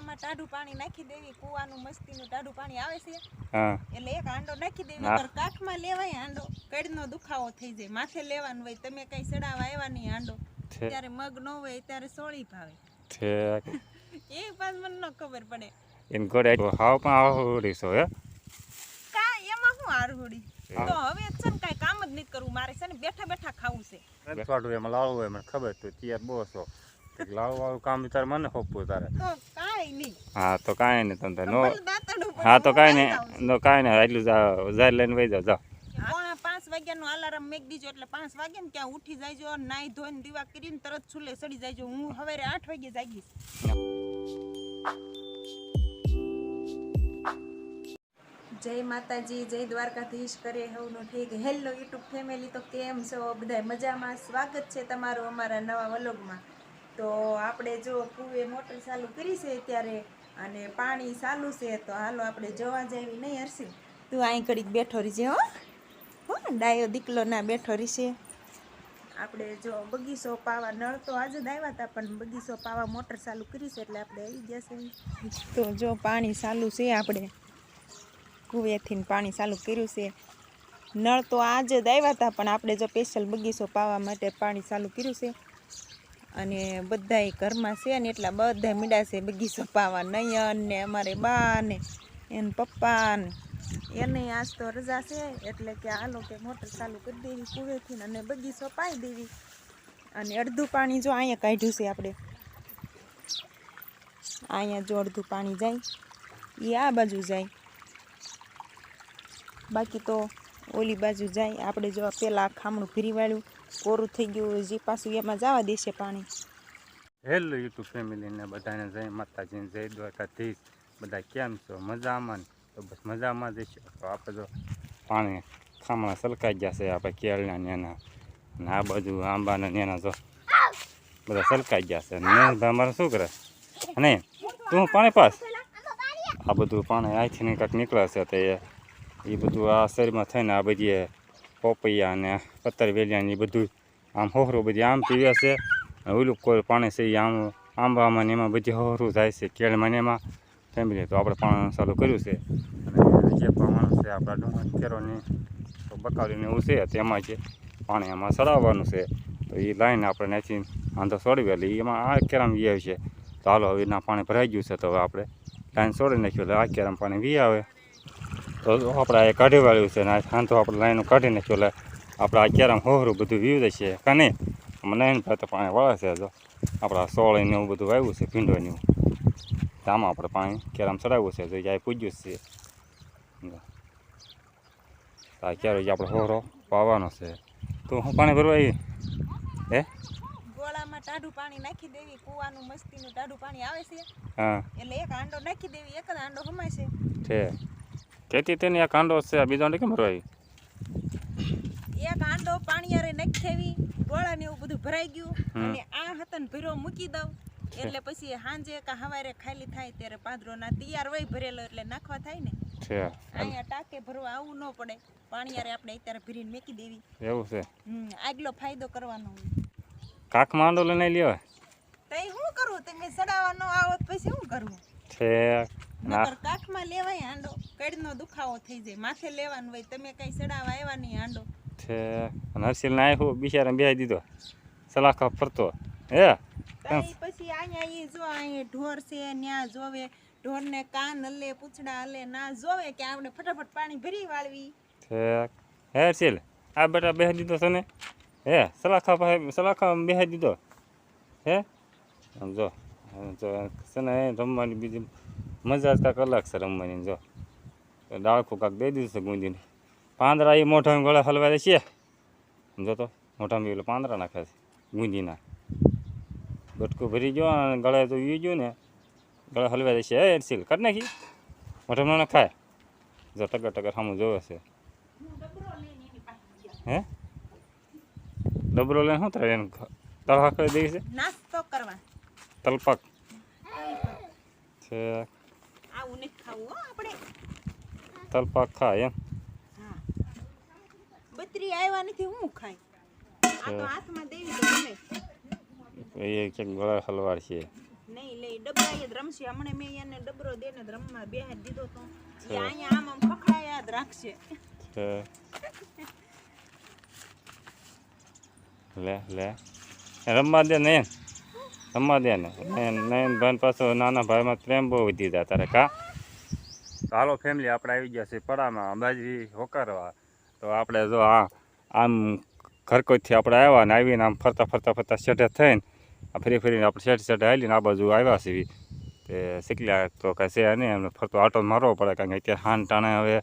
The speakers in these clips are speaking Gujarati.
ગોળામાં ટાઢું પાણી નાખી દેવી. કુવાનું મસ્તીનું ટાઢું પાણી આવે છે. એટલે એક આંડો નાખી દેવી. પર કાખમાં લેવાય આંડો કડનો દુખાવો થઈ જાય. માથે લેવાનું હોય. તમે કઈ સડાવા આવ્યા નહીં આંડો ત્યારે મગ ન હોય ત્યારે સોળી ભાવે. છે. એ પાસ મને ન ખબર પડે. એમ ઘોડે હાવ પણ આવડી છો હે? કા એમાં હું. આરહુડી તો હવે છે ને કાઈ કામ જ નહીં કરવું. મારે છે ને બેઠા બેઠા ખાવું છે. બેઠવાડું એમાં હોય મને ખબર તો. ત્યાં બહુ છો લાડુ કામ તારે મને હોપવું તારે. તો કાંઈ નહીં. હા તો કાંઈ નહીં તમે નો હા તો કાંઈ નહીં no, કાંઈ નહીં એટલું જા- જાય લઈને વહી જાઓ જાઓ પાંચ વાગ્યાનું અલાર્મ મેક દીજો એટલે પાંચ વાગે ને ત્યાં ઉઠી જાયજો નાઈ ધોઈને દીવા કરીને તરત ચૂલે સડી જાયજો હું સવારે આઠ વાગે જાગીશ. જય માતાજી જય દ્વારકાધીશ કરે હવનું ઠીક હેલો યુટ્યુબ ફેમિલી તો કેમ છો? બધા મજામાં? સ્વાગત છે તમારું અમારા નવા વલોગમાં. તો આપણે જો કુએ મોટર ચાલુ કરી છે ત્યારે અને પાણી ચાલુ છે, તો હાલો આપણે જોવા જાવી નહીં હરસી. તું અહીં ઘડીક બેઠો રહીજે, હો. હો, ડાયો દીકલો ના બેઠો રહીશે. આપણે જો બગીચો પાવા નળ તો આજે જ આવ્યા હતા પણ બગીચો પાવા મોટર ચાલુ કરી છે એટલે આપણે આવી ગયા છે તો જો પાણી ચાલુ છે આપણે. કુવેથી પાણી ચાલુ કર્યું છે. નળ તો આજે જ આવ્યા હતા પણ આપણે જો સ્પેશિયલ બગીચો પાવા માટે પાણી ચાલુ કર્યું છે. અને બધા ઘરમાં છે ને એટલા બધા મીડા છે બગીચો પાવા નયન ને અમારે બા ને, એને પપ્પા ને. એને આજ તો રજા છે, એટલે કે હાલો કે મોટર ચાલુ કરી દેવી કુવેથી અને બગીચો પાઈ દેવી. અને અડધું પાણી જો અહીંયા કાઢ્યું છે આપણે. અહીંયા જો અડધું પાણી જાય એ આ બાજુ જાય. બાકી તો ઓલી બાજુ જાય, આપણે જો પેલા ખામણું ફીરી વાળ્યું કોરું થઈ ગયું જે પાછું એમાં જવા દેશે પાણી. હેલો યુટ્યુબ ફેમિલીને બધાને જય માતાજી જય દ્વારકાધીશ. બધા કેમ છો? મજામાં તો બસ મજામાં જ તો આપણે જો પાણી ખામણા સલકાઈ ગયા છે આપણે કેળના નેના અને આ બાજુ આંબાના નેના જો બધા સલકાઈ ગયા છે. અમારે શું કરે? અને તું પાણી પાસ? આ બધું પાણી આથી ને કાંઈક નીકળે છે તો. એ બધું આ શરીરમાં થઈને આ બધી પોપૈયા અને પત્તર વેલિયા ને એ બધું આમ હોહરું બધી આમ પીવે છે. ઓલું કોઈ પાણી છે આમ, આંબામાં ને એમાં બધી હોહરું જાય છે. કેળમાં ને એમાં ફેમિલી તો આપણે પાણી ચાલુ કર્યું છે. અને જે પ્રમાણ છે આપણા ડુંગર કેરોની તો બકાલીને એવું છે. તેમાં જે પાણી એમાં ચડાવવાનું છે. તો એ લાઈને આપણે ત્યાંથી આંધો છોડવી એટલે એમાં આ કેરામ વી આવે છે. તો હાલો હવે ના પાણી ભરાઈ ગયું છે તો હવે આપણે લાઈન છોડી નાખ્યું. એટલે આ કેરામ પાણી વી આવે. તો આપણે એ કાઢી વાળ્યું છે ને આ હાંધો આપણે લાઈનો કાઢી નાખ્યું એટલે આપણે અત્યારે હોહરું બધું વીવ છે કાં નહીં? અમે એને ભાઈ તો પાણી વાળે છે જો. આપણા સોળ ને એવું બધું વાવ્યું છે ભીંડોનું. એવું આમાં આપણે પાણી કેરામ ચડાવ્યું છે? જો જાય પૂજ્યું છે. અત્યારે આપણો આ ક્યારે આપણે હોરો પાવાનો છે. તો હું પાણી ભરવા આવી? હે? ગોળામાં ટાઢું પાણી નાખી દેવી કૂવાનું મસ્તીનું ટાઢું પાણી આવે છે. હા. એટલે એક આંડો નાખી દેવી એક જ આંડો હમાય છે. કેતી તેને આ કાંડો છે આ બીજો કેમ ભરવા એ કાંડો આંડો પાણી હારે નાખી દેવી ગોળા ને એવું બધું ભરાઈ ગયું. અને આ હતન ભીરો મૂકી દઉં. એટલે પછી હાંજે કા હવારે ખાલી થાય ત્યારે પાદરો ના તૈયાર હોય ભરેલો એટલે નાખવા થાય ને. છે. અહીંયા ટાકે ભરવા આવું ન પડે. પાણી હારે આપણે અત્યારે ભરીને મેકી દેવી. એવું છે. આગલો ફાયદો કરવાનો હોય. માંડો લઈને લ્યો. તઈ શું કરવું? તમે સડાવવા ન આવો પછી શું કરવું? છે. નકર કાખમાં લેવાય આંડો કડનો દુખાવો થઈ જાય. માથે લેવાનું હોય તમે કઈ ચડાવવા આવ્યા નહીં આંડો છે અને હર્ષિલ ના આવ્યો બિચારા બેસી દીધો. સલાખા ફરતો. હે? પછી અહીંયા એ જો અહીંયા ઢોર છે ન્યા જોવે. ઢોરને કાન હલે પૂછડા હલે ના જોવે કે આપણે ફટાફટ પાણી ભરી વાળવી. છે. હે હર્ષિલ આ બેટા બેસી દીધો છે ને? હે સલાખા પાસે સલાખા બેસી દીધો. હે? જો જો છે ને રમવાની બીજી મજા જ કાંક અલગ છે રમવાની જો. ડાળખું કાંક દઈ દીધું છે ગુંદીને. પાંદરા એ મોઢામાં ગળે હલવાય છે. જો તો મોઢામાં એટલે પાંદરા નાખે છે ગુંદીના. બટકું ભરી ગયો અને ગળે તો વી ગયું ને ગળે હલવાય છે. હે હર્ષિલ કાઢ નાખી. મોઢામાં ન ખાય. જો ટગર ટગર સામું જોવે છે. હે? ડબરો લઈને શું થાય? એને તળહા કરી દઈ છે. નાસ્તો કરવા. તલપાક. છે. આવું નથી ખાવું આપણે. તલપાક ખાય એમ બત્રી આવ્યા નથી હું ખાય આ તો હાથમાં દેવી તો ગમે એ ક્યાંક ગળે હલવાડ છે નહીં લે ડબરા જ રમશે હમણાં મેં એને ડબરો દેને રમવા બે હાથ દીધો તો અહીંયા આમ આમ પકડાયા જ રાખશે લે લે રમવા દે ને રમવા દે ને નયન ભાઈ પાછો નાના ભાઈમાં પ્રેમ બહુ વધી જાય તારે કા હાલો ફેમિલી આપણે આવી ગયા છે પડામાં, અંબાજી હોકારવા. તો આપણે જો આ આમ ઘરકોઈથી આપણે આવ્યા ને આવીને આમ ફરતા ફરતા ફરતા શેઠે થઈને, આ ફરી ફરીને આપણે શેઠ શેઠે આવીને આ બાજુ આવ્યા છીએ. તે શીખલ્યા તો કાંઈ છે નહીં, એમને ફરતો આટો મારવો પડે, કારણ કે અત્યારે હાન ટાણે હવે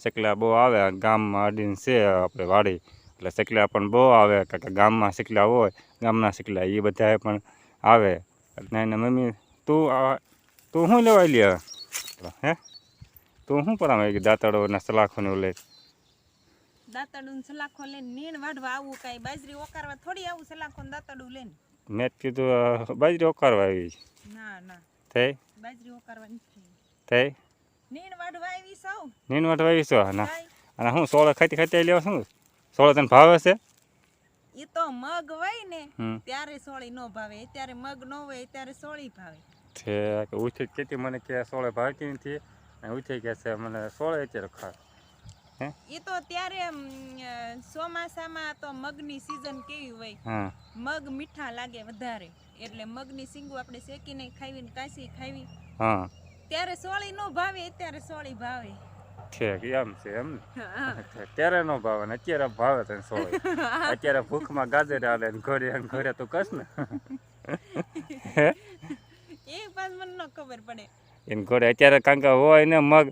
શેકલા બહુ આવે ગામમાં અડીને છે આપણે વાડી. એટલે શેકલા પણ બહુ આવે, કારણ કે ગામમાં શીખલા હોય, ગામના શીખલા એ બધા પણ આવે. એટલે એને મમ્મી, તું તું શું લેવાય લે હે? તું શું પણ આમાં દાંતડો ને સલાખો ને એવું લઈ દાંતડું સલાખો લઈને નીણ વાઢવા આવું કાંઈ. બાજરી ઓકારવા થોડી આવું સલાખો દાંતડું લઈને મેં કીધું બાજરી ઓકારવા આવી. ના ના. થઈ? બાજરી ઓકારવા નથી થઈ. નીણ વાઢવા આવી સૌ. નીણ માટે આવી છો? ના. અને હું સોળે ખાતી ખાતી લેવા શું? સોળે તને ભાવે છે એ તો મગ હોય ને ત્યારે સોળી નો ભાવે. અત્યારે મગ નો હોય ત્યારે સોળી ભાવે. છે કે ઉઠી કેતી મને કે સોળે ભાવતી નથી ઉઠી ગયા છે. મને સોળે અત્યારે ખાસ. એ તો ત્યારે ચોમાસામાં તો મગની સીઝન કેવી હોય? મગ મીઠા લાગે વધારે. એટલે મગની સિંગુ આપણે શેકીને ખાવી ને કાશી ખાવી હા. ત્યારે સોળી નો ભાવે અત્યારે સોળી ભાવે. ઠીક એમ છે એમ ત્યારે નો ભાવે ને અત્યારે ભાવે સોળે. અત્યારે ભૂખમાં ગાજર આવે ને ઘરે ઘરે તું કસ ને? એ પાસ મને ન ખબર પડે. એને ઘોડે અત્યારે કારણ કે હોય ને મગ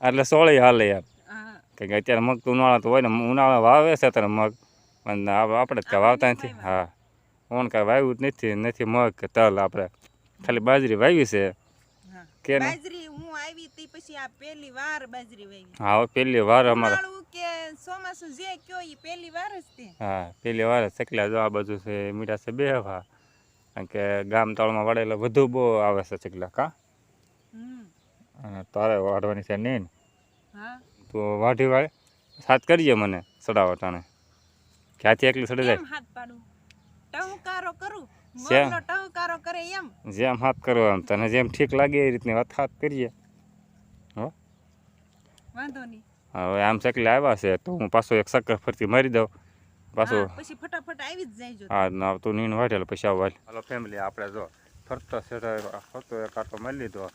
એટલે સોળી હાલે એમ. હા. કારણ કે અત્યારે મગ તો ઉનાળા તો હોય ને ઉનાળા વાવે છે ત્યારે મગ. પણ આપણે જ વાવતા નથી. હા. ઓણ કાંઈ વાવ્યું જ નથી નથી મગ કે તલ આપણે. ખાલી બાજરી વાવી છે. કે બાજરી હું આવી તી પછી આ પહેલી વાર બાજરી વાવી. હા પહેલી વાર અમારે. કે ચોમાસું જે કયો ઈ પહેલી વાર જ તે. હા પેલી વાર ચકલા જો આ બાજુ છે મીઠા છે બે હવા. કારણ કે ગામ તળમાં વડેલા વધુ બહુ આવે છે ચકલા કા? અને તારે વાઢવાની છે નહીં તો વાઢી વાળે. સાત કરીએ મને સડાવવા તાણે. ક્યાંથી એકલી સડી જાય? એમ હાથ પાડું. ટહુકારો કરું. શ્યામ. મોરલો ટહુકારો કરે એમ. જેમ હાથ કરો એમ. તને જેમ ઠીક લાગે એ રીતની વાત હાથ કરીએ. વાંધો નહીં. હવે આમ ચકલા આવ્યા છે તો હું પાછો એક ચક્કર ફરતી મારી દઉં. પાછું હા, પછી ફટાફટ આવી જ જાય હા ના તું નીન વાઢેલો પછી આવ હાલો. ફેમિલી આપણે જો ફરતો સેટા ફરતો એક આટો મારી લીધો.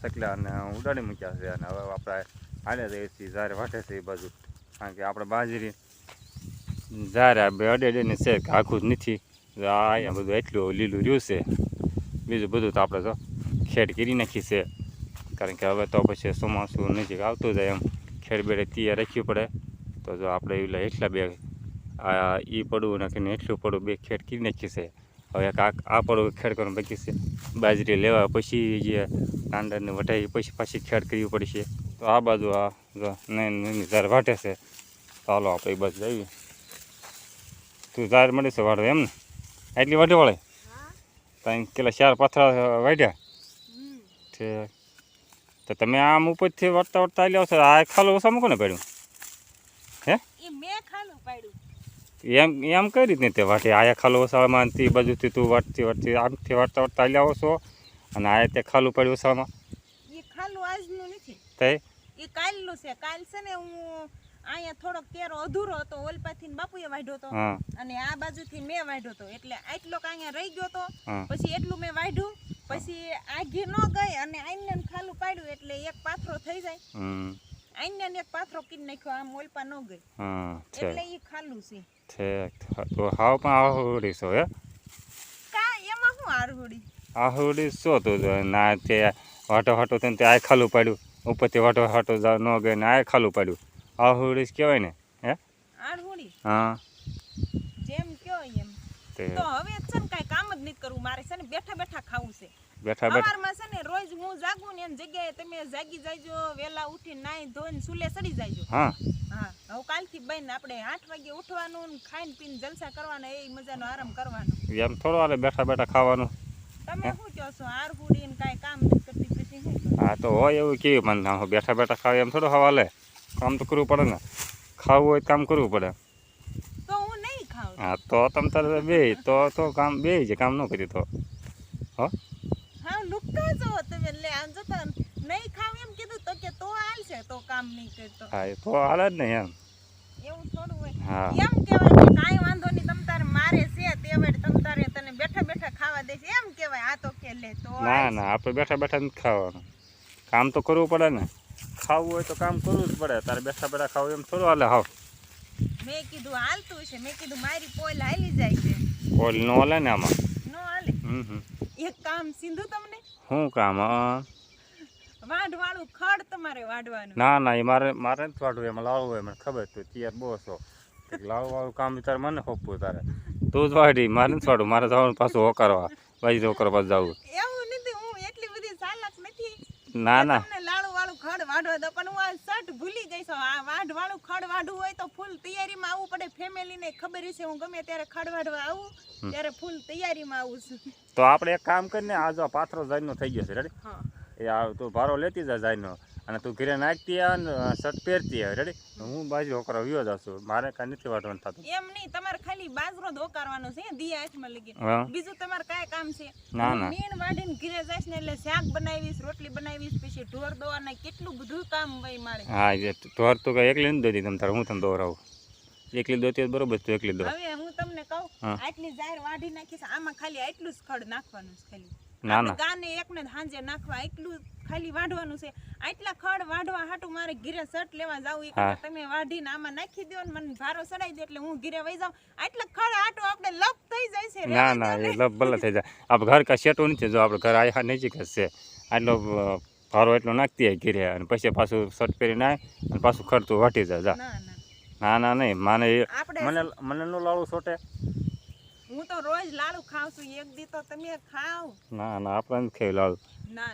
ચકલા અને ઉડાડી મૂક્યા છે અને હવે આપણે હાલે જઈએ છીએ જ્યારે વાટે છે એ બાજુ. કારણ કે આપણે બાજરી જ્યારે આ બે અડે અડેને છે, કે આખું જ નથી. જો આ અહીંયા બધું એટલું લીલું રહ્યું છે. બીજું બધું તો આપણે જો ખેડ કરી નાખી છે. કારણ કે હવે તો પછી ચોમાસું નજીક આવતું જાય એમ. ખેડ બેડે તૈયાર રાખવી પડે. તો જો આપણે એલા એટલા બે આ ઈ પડવું નાખીને એટલું પડવું બે ખેડ કરી નાખી છે. હવે આ આ ખેડ કરવાનું બાકી છે. બાજરી લેવા પછી જે કાંડાને વટાવી પછી પાછી ખેડ કરવી પડશે. તો આ બાજુ આ જો નહીં ઝાર વાટે છે. ચાલો આપણે એ બાજુ જઈએ તું ઝાર મળે છે વાળો એમ ને? એટલી વાટે વળે? ત્યાં પેલા ચાર પાથરા વાટ્યા? છે. તો તમે આમ ઉપરથી વળતા વળતા આવી આવશો આ ખાલું ઓછા મૂકો ને પડ્યું ઈ મેં ખાલું પાડ્યું. એમ એમ કઈ રીતની તે વાટે? આયા ખાલું વસાવામાં તે બાજુથી તું વાટતી વાટતી આમથી વાટતા વાટતા આવી આવો છો અને આયા તે ખાલું પડ્યું વસાવામાં એ ખાલું આજનું નથી. તે? ઈ કાલનું છે. કાલ છે ને હું અહીંયા થોડોક કેરો અધૂરો હતો ઓલપાથી બાપુએ વાઢ્યો હતો. અને આ બાજુથી મેં વાઢ્યો હતો. એટલે આટલો અહીંયા રહી ગયો હતો પછી એટલું મેં વાઢ્યું. પછી આઘી ન ગઈ અને આઈને ખાલું પાડ્યું એટલે એક પાથરો થઈ જાય. આઈને એક પાથરો કીને નાખ્યો આમ ઓલપા ન ગઈ. એટલે એ ઈ ખાલું છે. ઠીક તો હાવ પણ આહુડી છો હે? શું આહુડી? છો તું જો? ના તે વાટો વાટો થઈને તે આ ખાલું પાડ્યું. ઉપરથી વાટો હાટો ન ગઈ ને આ ખાલું પાડ્યું. આહુડી કહેવાય ને હે? હા. જેમ કયો એમ. તો હવે છે ને કાંઈ કામ જ નથી કરવું. મારે છે ને બેઠા બેઠા ખાવું છે. બેઠા બેઠા. છે ને રોજ હું જાગું ને એની જગ્યાએ તમે જાગી જાયજો વેલા ઉઠી નાઈ ધોઈને સુલે સડી જાયજો હા. હા હવે કાલથી બેન આપણે આઠ વાગે ઉઠવાનું ને ખાઈને પીને જલસા કરવાના એ મજાનો આરામ કરવાનો. એમ થોડો હાલે બેઠા બેઠા ખાવાનું. તમે શું કહો છો? આર હુડી ને કાંઈ કામ નથી કરતી પછી શું હા તો હોય એવું કેવું મને બેઠા બેઠા ખાવ એમ થોડો હવાલે. કામ તો કરવું પડે ને. ખાવું હોય કામ કરવું પડે. તો હું નહીં ખાઉં. હા તો તમ તારે બે તો તો કામ બે જ કામ ન કરી તો. હા? લુક્કા આ જો તો નહીં ખાવ એમ કીધું તો કે તો હાલશે તો કામ નહીં કરતો હા તો હાલે જ ને એમ. એવું થોડું હોય. એમ કહેવાય કે કાંઈ વાંધો નહીં તમ તારે મારે છે તમ તારે તને બેઠા બેઠા ખાવા દેશે એમ કહેવાય આ તો કે લે તો ના ના આપણે બેઠા બેઠા નથી ખાવાનું. કામ તો કરવું પડે ને. ખાવું હોય તો કામ કરવું જ પડે. તારે બેઠા બેઠા ખાવું એમ થોડું હાલે હાવ. મેં કીધું હાલતું છે. મેં કીધું મારી પોલ હાલી જાય છે. પોલ નો હાલે ને આમાં? નો હાલે. હમ હમ. એક કામ સિંધુ તમને? શું કામ વાડવાળું ખડ તમારે વાડવાનું ના ના એ મારે મારે જ વાડવું એમાં લાવવું હોય મને ખબર તું તૈયાર બહુ છો. લાવવા કામ તારે મને હોપવું તારે. તું જ વાડી મારે જ વાળવું મારે જવાનું પાછું હોકારવા બાજી હોકરવા પાછું જવું. એવું નથી હું એટલી બધી ચાલાક નથી. ના ના. લાડુ વાળું ખડ વાઢવા દો પણ હું આ શર્ટ ભૂલી ગઈ છું. આ વાઢ વાળું ખડ વાઢવું હોય તો ફૂલ તૈયારીમાં આવવું પડે. ફેમિલીને ખબર છે હું ગમે ત્યારે ખડ વાઢવા આવું ત્યારે ફૂલ તૈયારીમાં આવું છું. તો આપણે એક કામ કરીને આ જો પાથરો જાયનો થઈ ગયો છે રેડી એ આ તું ભારો લેતી જા જાયનો. અને તું ઘરે નાખતી ને શર્ટ પહેરતી આવે રેડી હું બાજુ હોકરવા વિયો જાઉં છું. મારે કાંઈ નથી વાટવાનું થતું. એમ નહીં તમારે ખાલી બાજરો જ ઓકારવાનો છે દિયા હાથમાં લગી બીજું તમારે કાંઈ કામ છે? ના, ના. મીણ વાડીને ઘરે જઈશ ને એટલે શાક બનાવીશ રોટલી બનાવીશ પછી ઢોર દોવાના કેટલું બધું કામ હોય મારે. હા એ ઢોર તો કઈ એકલી નથી દોતી તમ તારે હું તને દોરાવું એકલી દોતી બરોબર તો એકલી દો હવે હું તમને કહું આટલી જાહેર વાઢી નાખીશ આમાં ખાલી આટલું જ ખડ નાખવાનું છે ખાલી. ના ના. ગાને એકને હાંજે નાખવા એટલું ખાલી વાઢવાનું છે. આટલા ખડ વાઢવા હાટુ મારે ઘીરે સટ લેવા જાવું એક તમે વાઢીને આમાં નાખી દો ને મને ભારો સડાઈ દો એટલે હું ઘીરે વઈ જાઉં. આટલા ખડ હાટુ આપણે લપ થઈ જાય છે ના ના. એ લપ ભલે થઈ જાય. આપ ઘર કા શેટો નથી જો આપણે ઘર આયા નજીક જ છે. આટલો ભારો એટલો નાખતી ઘીરે અને પછી પાછું શર્ટ પહેરીને આવે અને પાછું ખડતું વાટી જાય જા. ના ના નહીં. મને મને મને નો લાડુ છોટે. હું તો રોજ લાડુ ખાઉં છું. એક દી તો તમે ખાવ ના ના આપણે નથી ખાઈ લાડુ.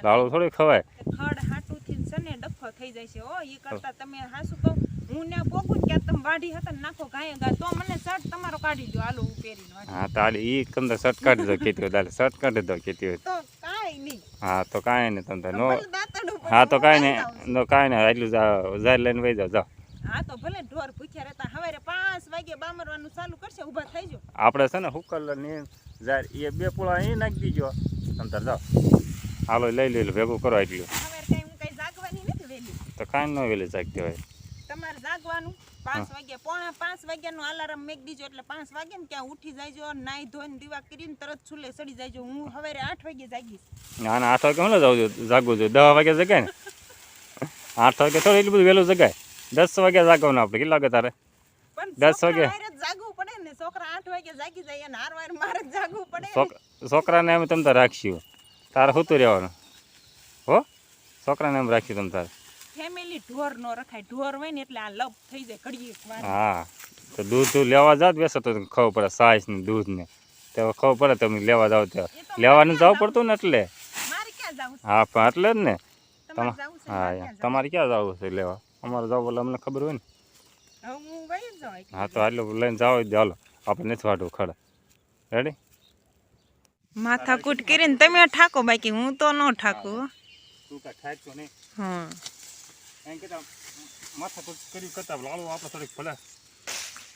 લાડુ થોડી ખવાય. ખડ હાટુથી છે ને ડફો થઈ જાય છે. ઓ એ કરતા તમે હાસુ કહું. હું ને પોગું કે તમે વાઢી હતા નાખો ગાય ગા તો મને શર્ટ તમારો કાઢી દો હાલો હું પહેરી નો હા તારે ઈ તમને શર્ટ કાઢી દો કીધી તારે શર્ટ કાઢી દો કીધી તો કાંઈ નહીં. હા તો કાંઈ નહીં તમને નો હા તો કાઈ નહીં. નો કાંઈ નહીં. એટલું જાર લઈને જાઓ જાઓ. છું. હા તો ભલે ઢોર ભૂખ્યા રહેતા હવારે પાંચ વાગે બામરવાનું ચાલુ કરશે ઊભા થઈ જાઓ. આપણે છે ને હુકલ ને એ બે પૂળા એ નાખી દીજો. તમે તાર જાઓ. હાલો લઈ લઈ લો ભેગું કરો એટલું હવારે કઈ હું કઈ જાગવાની નથી તો કાંઈ ન વેલી જાગતી હોય. તમારે જાગવાનું. પાંચ વાગે પોણા પાંચ વાગ્યાનું અલાર્મ મેક દીજો એટલે પાંચ વાગે ને ક્યાં ઉઠી જાયજો નાઈ ધોઈને દીવા કરીને તરત છૂલે સડી જાયજો હું હવારે આઠ વાગે જાગીશ. ના ના આઠ વાગે હું છું જાગવું જોઈએ. દસ વાગે જગાય ને. આઠ વાગે થોડું એટલું બધું વહેલું જગાય. દસ વાગે જાગવાનું આપણે. કેટલા વાગે તારે? દસ વાગે? ને. છોકરાને અમે તમ તાર રાખશું. તારે હોતું રહેવાનું. હો? છોકરાને એમ રાખ્યું તમ તારે. ફેમિલી ઢોર નો રખાય. ઢોર હોય ને એટલે આ લપ થઈ જાય ઘડીએ હા. તો દૂધ લેવા જાત બેસો તો ખબર પડે સાઈસ ને દૂધ ને તો ખબર પડે તમે લેવા જાવ તો લેવાનું જવું પડતું ને એટલે? હા પણ એટલે જ ને. હા? તમારે ક્યાં જવું છે લેવા? અમારે જાવ એટલે અમને ખબર હોય ને. હું તો આટલું લઈને જાવ દે હાલો. આપણે નથી વાટવું ખડે. રેડી માથાકૂટ કરીને તમે ઠાકો બાકી હું તો ન ઠાકું. તું કાંઈ થાય તો નહીં. હા. એમ કહેતા માથા કુટ કરતા લાડુ આપણે થોડીક ભલે.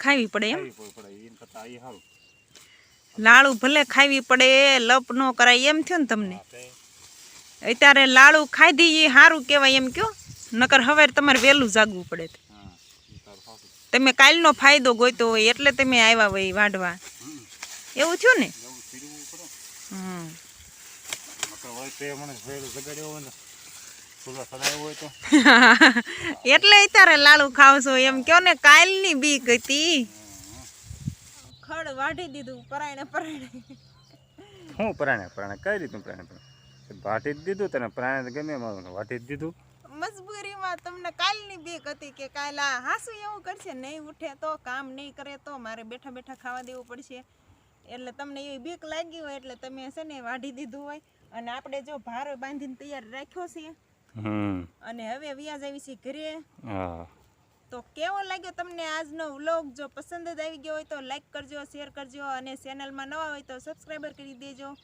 ખાવી પડે એમ? લાડુ ભલે ખાવી પડે લપ ન કરાય એમ થયું ને તમને? અત્યારે લાડુ ખાધી એ સારું કહેવાય એમ કયો? નકર હવે તમારે વહેલું જાગવું પડે તમે કાલનો ફાયદો ગોતો હોય એટલે તમે આવ્યા હોય વાઢવા. એવું થયું ને? એટલે અત્યારે લાડુ ખાવ છો એમ કયો ને કાલની બીક હતી. ખડ વાઢી દીધું પરાયણે પરાયણે. હું પ્રાણે પ્રાણે કઈ રીતનું પ્રાણે પ્રાણે વાટી જ દીધું તને પ્રાણે તો ગમે મારું વાટી જ દીધું. મજબૂરીમાં તમને કાલની બીક હતી કે કાલ આ હાસુ એવું કરશે નહીં ઉઠે તો કામ નહીં કરે તો મારે બેઠા બેઠા ખાવા દેવું પડશે. એટલે તમને એવી બીક લાગી હોય એટલે તમે છે ને વાઢી દીધું હોય. અને આપણે જો ભારો બાંધીને તૈયાર રાખ્યો છે અને હવે વ્યાજ આવી છે ઘરે. તો કેવો લાગ્યો તમને આજનો વ્લોગ? જો પસંદ જ આવી ગયો હોય તો લાઈક કરજો શેર કરજો અને ચેનલમાં નવા હોય તો સબસ્ક્રાઈબર કરી દેજો.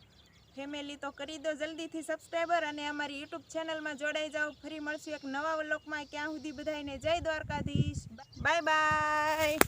ફેમિલી તો કરી દો જલ્દીથી સબસ્ક્રાઈબર અને અમારી યુટ્યુબ ચેનલમાં જોડાઈ જાઓ. ફરી મળશું એક નવા વ્લોગમાં. ક્યાં સુધી બધાને જય દ્વારકાધીશ. Bye bye